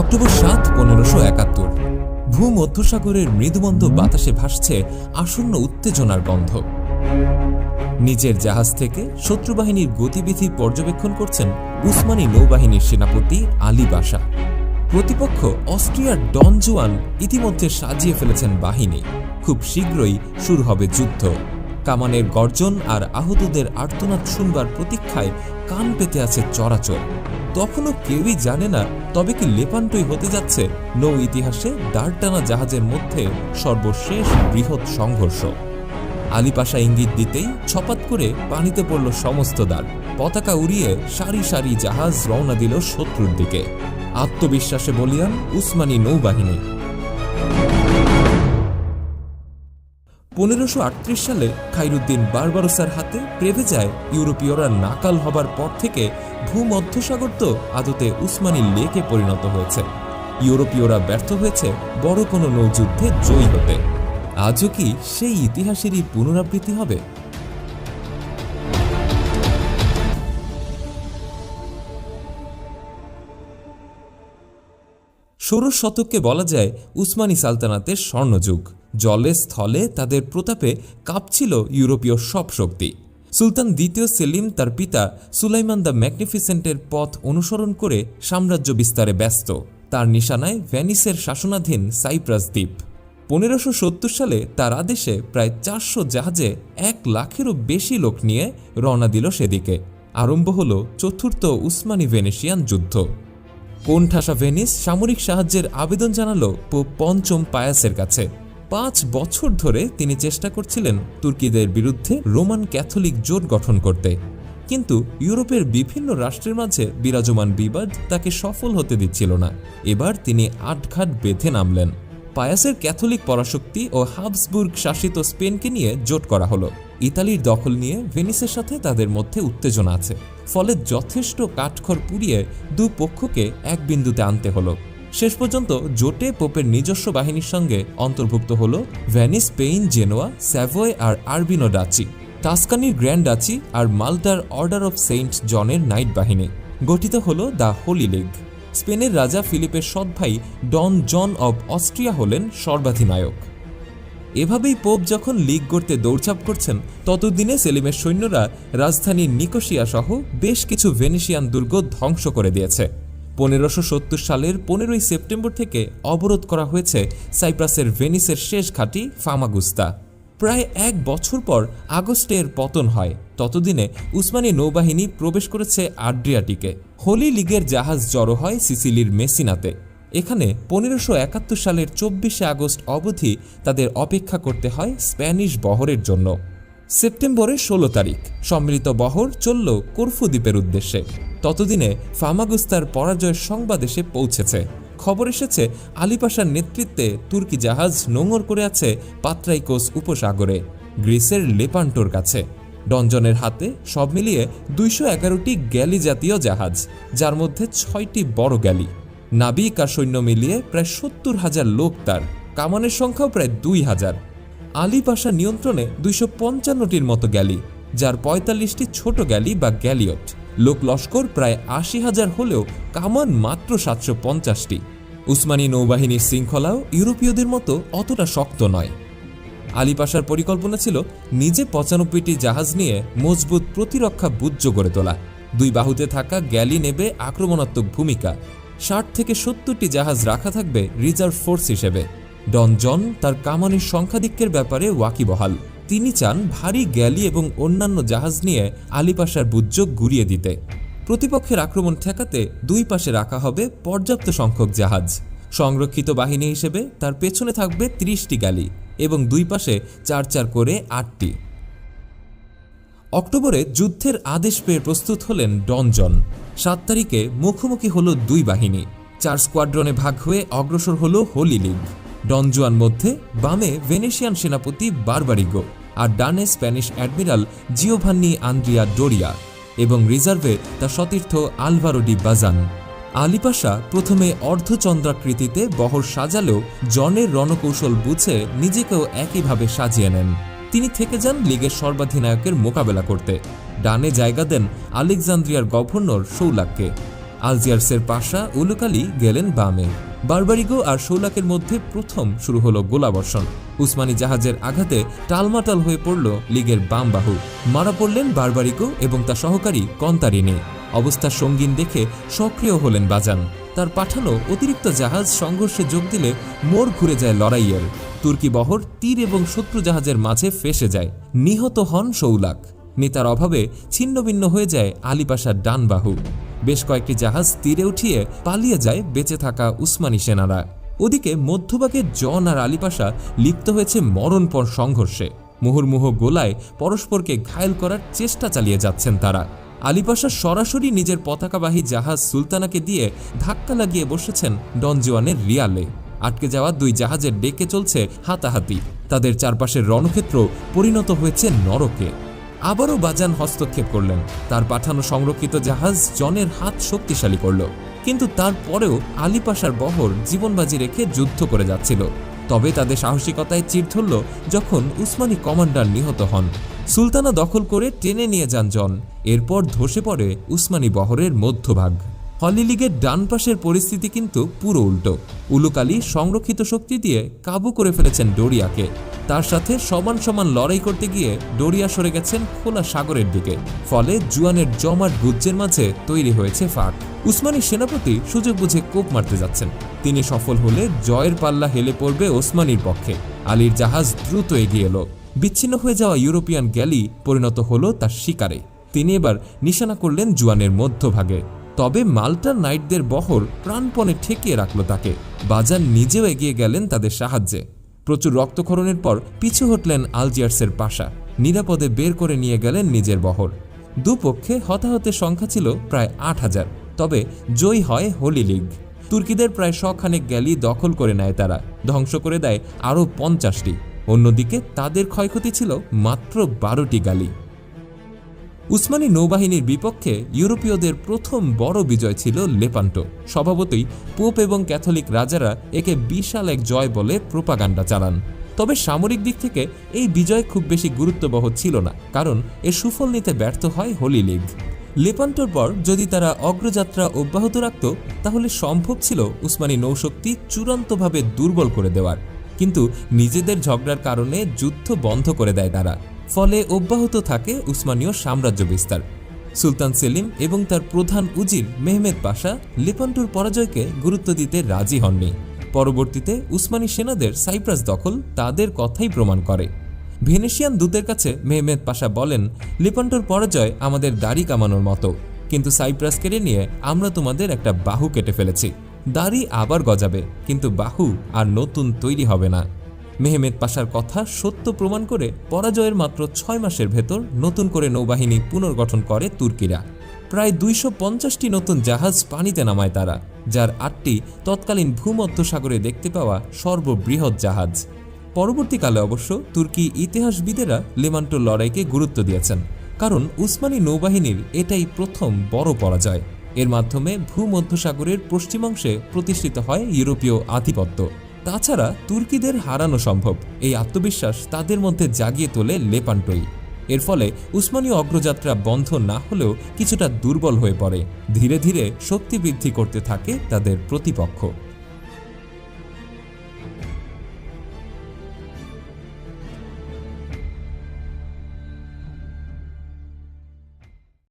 October সাত, পনেরোশো একাত্তর। ভূমধ্যসাগরের মৃদুমন্দ বাতাসে ভাসছে আসন্ন উত্তেজনার গন্ধ। নিজের জাহাজ থেকে শত্রুবাহিনীর গতিবিধি পর্যবেক্ষণ করছেন উসমানী নৌবাহিনীর সেনাপতি আলী বাসা। প্রতিপক্ষ অস্ট্রিয়ার ডন জুয়ান ইতিমধ্যে সাজিয়ে ফেলেছেন বাহিনী। খুব শীঘ্রই শুরু হবে যুদ্ধ। কামানের গর্জন আর আহতদের আর্তনাদ শুনবার প্রতীক্ষায় কান পেতে আছে চরাচর। তখনও কেউই জানে না তবে কি লেপান্টই হতে যাচ্ছে। নৌ ইতিহাসে দাঁড় দাঁড়টানা জাহাজের মধ্যে সর্বশেষ বৃহৎ সংঘর্ষ। আলিপাশা ইঙ্গিত দিতেই ছপাত করে পানিতে পড়ল সমস্ত দাঁড় পতাকা উড়িয়ে সারি সারি জাহাজ রওনা দিল শত্রুর দিকে। আত্মবিশ্বাসে বলিয়ান উসমানী নৌবাহিনী পনেরোশো সালে খাইরুদ্দিন বারবারোসার হাতে প্রেভে যায় ইউরোপীয়রা নাকাল হবার পর থেকে ভূমধ্যসাগর তো আদতে উসমানী লেকে পরিণত হয়েছে। ইউরোপীয়রা ব্যর্থ হয়েছে বড় কোনো নৌযুদ্ধে জয়ী হতে। আজও কি সেই ইতিহাসেরই পুনরাবৃত্তি হবে? ষোড়শ শতককে বলা যায় উসমানী সালতানাতের স্বর্ণযুগ। জলে স্থলে তাদের প্রতাপে কাঁপছিল ইউরোপীয় সব শক্তি। সুলতান দ্বিতীয় সেলিম তার পিতা সুলাইমান দ্য ম্যাগনিফিসেন্টের পথ অনুসরণ করে সাম্রাজ্য বিস্তারে ব্যস্ত। তার নিশানায় ভ্যানিসের শাসনাধীন সাইপ্রাস দ্বীপ। পনেরোশো সালে তার আদেশে প্রায় চারশো জাহাজে এক লাখেরও বেশি লোক নিয়ে রওনা দিল সেদিকে। আরম্ভ হল চতুর্থ উসমানি ভেনেশিয়ান যুদ্ধ। কোণঠাসা ভেনিস সামরিক সাহায্যের আবেদন জানালো পোপ পঞ্চম পায়াসের কাছে। পাঁচ বছর ধরে তিনি চেষ্টা করছিলেন তুর্কিদের বিরুদ্ধে রোমান ক্যাথলিক জোট গঠন করতে। কিন্তু ইউরোপের বিভিন্ন রাষ্ট্রের মাঝে বিরাজমান বিবাদ তাকে সফল হতে দিচ্ছিল না। এবার তিনি আটঘাট বেঁধে নামলেন। পায়াসের ক্যাথলিক পরাশক্তি ও হাবসবুর্গ শাসিত স্পেনকে নিয়ে জোট করা হলো। ইতালির দখল নিয়ে ভেনিসের সাথে তাদের মধ্যে উত্তেজনা আছে। ফলে যথেষ্ট কাঠখড় পুড়িয়ে দু পক্ষকে এক বিন্দুতে আনতে হলো। শেষ পর্যন্ত জোটে পোপের নিজস্ব বাহিনীর সঙ্গে অন্তর্ভুক্ত হল ভ্যানিস, স্পেইন, জেনোয়া, স্যাভয় আর আরবিনো ডাচি। টাস্কানির গ্র্যান্ড ডাচি আর মাল্টার অর্ডার অফ সেন্ট জনের নাইট বাহিনী। গঠিত হল দ্য হোলি লিগ। স্পেনের রাজা ফিলিপের সৎ ভাই ডন জন অব অস্ট্রিয়া হলেন সর্বাধিনায়ক। এভাবেই পোপ যখন লিগ গড়তে দৌড়চাপ করছেন, ততদিনে সেলিমের সৈন্যরা রাজধানী নিকোশিয়া সহ বেশ কিছু ভেনিশিয়ান দুর্গ ধ্বংস করে দিয়েছে। পনেরোশো সত্তর সালের পনেরোই সেপ্টেম্বর থেকে অবরোধ করা হয়েছে সাইপ্রাসের ভেনিসের শেষ ঘাঁটি ফামাগুস্তা। প্রায় এক বছর পর আগস্টের পতন হয়। ততদিনে উসমানী নৌবাহিনী প্রবেশ করেছে আড্রিয়াটিকে। হোলি লিগের জাহাজ জড়ো হয় সিসিলির মেসিনাতে। এখানে পনেরোশো একাত্তর সালের চব্বিশে আগস্ট অবধি তাদের অপেক্ষা করতে হয় স্প্যানিশ বহরের জন্য। সেপ্টেম্বরের ষোলো তারিখ। সম্মিলিত বহর চলল করফু দ্বীপের উদ্দেশ্যে। ততদিনে ফামাগুস্তার পরাজয়ের সংবাদ এসে পৌঁছেছে। খবর এসেছে আলিপাশার নেতৃত্বে তুর্কি জাহাজ নোঙর করে আছে পাত্রাইকোস উপসাগরে, গ্রিসের লেপান্টোর কাছে। ডঞ্জনের হাতে সব মিলিয়ে দুইশো এগারোটি গ্যালি জাতীয় জাহাজ, যার মধ্যে ছয়টি বড় গ্যালি। নাবিক আর সৈন্য মিলিয়ে প্রায় সত্তর হাজার লোক তার, কামানের সংখ্যাও প্রায় দুই হাজার। আলী পাশা নিয়ন্ত্রণে দুইশো পঞ্চান্নটির মতো গ্যালি, যার পঁয়তাল্লিশটি ছোট গ্যালি বা গ্যালিয়ট। লোক লস্কর প্রায় আশি হাজার হলেও কামান মাত্র সাতশো পঞ্চাশটি। উসমানী নৌবাহিনীর শৃঙ্খলাও ইউরোপীয়দের মতো অতটা শক্ত নয়। আলী পাশার পরিকল্পনা ছিল নিজে পঁচানব্বইটি জাহাজ নিয়ে মজবুত প্রতিরক্ষা বুজ্জ গড়ে তোলা। দুই বাহুতে থাকা গ্যালি নেবে আক্রমণাত্মক ভূমিকা। ষাট থেকে সত্তরটি জাহাজ রাখা থাকবে রিজার্ভ ফোর্স হিসেবে। ডন জন তার কামানের সংখ্যাধিক্যের ব্যাপারে ওয়াকিবহাল। তিনি চান ভারী গ্যালি এবং অন্যান্য জাহাজ নিয়ে আলিপাশার বুজ্জোগ গুড়িয়ে দিতে। প্রতিপক্ষের আক্রমণ ঠেকাতে দুই পাশে রাখা হবে পর্যাপ্ত সংখ্যক জাহাজ। সংরক্ষিত বাহিনী হিসেবে তার পেছনে থাকবে ত্রিশটি গ্যালি এবং দুই পাশে চার চার করে আটটি। অক্টোবরে যুদ্ধের আদেশ পেয়ে প্রস্তুত হলেন ডনজন। সাত তারিখে মুখোমুখি হলো দুই বাহিনী। চার স্কোয়াড্রনে ভাগ হয়ে অগ্রসর হলো হোলি লিগ। ডনজুয়ান মধ্যে বামে ভেনেশিয়ান সেনাপতি বারবারিগো। আর ডানে Spanish admiral Giovanni Andrea Doria এবং রিজার্ভে তার সতীর্থ আলভারো ডি বাজান। আলিপাশা প্রথমে অর্ধচন্দ্রাকৃতিতে বহর সাজালেও জনের রণকৌশল বুঝে নিজেকেও একইভাবে সাজিয়ে নেন। তিনি থেকে যান লীগের সর্বাধিনায়কের মোকাবেলা করতে। ডানে জায়গা দেন আলেকজান্দ্রিয়ার গভর্নর সৌলাককে আলজিয়ার্সের পাশা উলুকালি গেলেন বামে। বারবারিগো আর শৌলাকের মধ্যে প্রথম শুরু হলো গোলাবর্ষণ। উসমানী জাহাজের আঘাতে টালমাটাল হয়ে পড়ল লিগের বাম বাহু। মারা পড়লেন বারবারিগো এবং তার সহকারী কন্তারিনে অবস্থা সঙ্গীন দেখে সক্রিয় হলেন বাজান। তার পাঠানো অতিরিক্ত জাহাজ সংঘর্ষে যোগ দিলে মোড় ঘুরে যায় লড়াইয়ের। তুর্কি বহর তীর এবং শত্রু জাহাজের মাঝে ফেসে যায়। নিহত হন শৌলাক। নেতার অভাবে ছিন্নভিন্ন হয়ে যায় আলিপাশার ডান বাহু। বেশ কয়েকটি জাহাজ তীরে উঠিয়ে পালিয়ে যায় বেঁচে থাকা উসমানী সেনারা। ওদিকে মধ্যভাগে জন আর আলিপাশা লিপ্ত হয়েছে মরণপর সংঘর্ষে। মুহুর্মুহ গোলায় পরস্পরকে ঘায়েল করার চেষ্টা চালিয়ে যাচ্ছেন তারা। আলিপাশা সরাসরি নিজের পতাকাবাহী জাহাজ সুলতানাকে দিয়ে ধাক্কা লাগিয়ে বসেছেন ডনজুয়ানের রিয়ালে। আটকে যাওয়া দুই জাহাজের ডেকে চলছে হাতাহাতি। তাদের চারপাশের রণক্ষেত্র পরিণত হয়েছে নরকে। আবারও বাজান হস্তক্ষেপ করলেন। তার পাঠানো সংরক্ষিত জাহাজ জনের হাত শক্তিশালী করল। কিন্তু তারপরেও আলিপাশার বহর জীবনবাজি রেখে যুদ্ধ করে যাচ্ছিল। তবে তাদের সাহসিকতায় চির ধরল যখন উসমানী কমান্ডার নিহত হন। সুলতানা দখল করে টেনে নিয়ে যান জন। এরপর ধসে পড়ে উসমানী বহরের মধ্যভাগ। হলি লিগের ডান পাশের পরিস্থিতি কিন্তু পুরো উল্টো। উলুকালি সংরক্ষিত শক্তি দিয়ে কাবু করে ফেলেছেন ডোরিয়াকে। তার সাথে সমান সমান লড়াই করতে গিয়ে ডোরিয়া সরে গেছেন খোলা সাগরের দিকে। ফলে জুয়ানের জমাট গুজ্জের মাঝে তৈরি হয়েছে ফাঁক। উসমানী সেনাপতি সুযোগ বুঝে কোপ মারতে যাচ্ছেন। তিনি সফল হলে জয়ের পাল্লা হেলে পড়বে ওসমানীর পক্ষে। আলীর জাহাজ দ্রুত এগিয়ে এলো। বিচ্ছিন্ন হয়ে যাওয়া ইউরোপিয়ান গ্যালি পরিণত হলো তার শিকারে। তিনি এবার নিশানা করলেন জুয়ানের মধ্যভাগে। তবে মাল্টার নাইটদের বহর প্রাণপণে ঠেকিয়ে রাখল তাকে। বাজার নিজেও এগিয়ে গেলেন তাদের সাহায্যে। প্রচুর রক্তক্ষরণের পর পিছু হটলেন আলজিয়ার্সের পাশা। নিরাপদে বের করে নিয়ে গেলেন নিজের বহর। দুপক্ষে হতাহতের সংখ্যা ছিল প্রায় আট হাজার। তবে জয়ী হয় হোলি লিগ। তুর্কিদের প্রায় শখানেক গ্যালি দখল করে নেয় তারা। ধ্বংস করে দেয় আরও পঞ্চাশটি। অন্যদিকে তাদের ক্ষয়ক্ষতি ছিল মাত্র বারোটি গালি উসমানী নৌবাহিনীর বিপক্ষে ইউরোপীয়দের প্রথম বড় বিজয় ছিল লেপান্টো। স্বভাবতই পোপ এবং ক্যাথলিক রাজারা একে বিশাল এক জয় বলে প্রোপাগান্ডা চালান। তবে সামরিক দিক থেকে এই বিজয় খুব বেশি গুরুত্ববহ ছিল না, কারণ এর সুফল নিতে ব্যর্থ হয় হোলি লিগ। লেপান্টোর পর যদি তারা অগ্রযাত্রা অব্যাহত রাখত, তাহলে সম্ভব ছিল উসমানী নৌশক্তি চূড়ান্তভাবে দুর্বল করে দেওয়ার। কিন্তু নিজেদের ঝগড়ার কারণে যুদ্ধ বন্ধ করে দেয় তারা। ফলে অব্যাহত থাকে উসমানীয় সাম্রাজ্য বিস্তার। সুলতান সেলিম এবং তার প্রধান উজির মেহমেদ পাশা লিপান্টুর পরাজয়কে গুরুত্ব দিতে রাজি হননি। পরবর্তীতে উসমানী সেনাদের সাইপ্রাস দখল তাদের কথাই প্রমাণ করে। ভেনেশিয়ান দূতের কাছে মেহমেদ পাশা বলেন, লিপান্টোর পরাজয় আমাদের দাড়ি কামানোর মতো। কিন্তু সাইপ্রাস কেড়ে নিয়ে আমরা তোমাদের একটা বাহু কেটে ফেলেছি। দাড়ি আবার গজাবে, কিন্তু বাহু আর নতুন তৈরি হবে না। মেহমেদ পাশার কথা সত্য প্রমাণ করে পরাজয়ের মাত্র ছয় মাসের ভেতর নতুন করে নৌবাহিনী পুনর্গঠন করে তুর্কিরা। প্রায় দুইশো পঞ্চাশটি নতুন জাহাজ পানিতে নামায় তারা, যার আটটি তৎকালীন ভূমধ্যসাগরে দেখতে পাওয়া সর্ববৃহৎ জাহাজ। পরবর্তীকালে অবশ্য তুর্কি ইতিহাসবিদেরা লেমান্টো লড়াইকে গুরুত্ব দিয়েছেন, কারণ উসমানী নৌবাহিনীর এটাই প্রথম বড় পরাজয়। এর মাধ্যমে ভূমধ্যসাগরের পশ্চিমাংশে প্রতিষ্ঠিত হয় ইউরোপীয় আধিপত্য। তাছাড়া তুর্কিদের হারানো সম্ভব। এই আত্মবিশ্বাস তাদের মধ্যে জাগিয়ে তোলে লেপান্টোই। এর ফলে উসমানীয় অগ্রযাত্রা বন্ধ না হলেও কিছুটা দুর্বল হয়ে পড়ে। ধীরে ধীরে শক্তি বৃদ্ধি করতে থাকে তাদের প্রতিপক্ষ।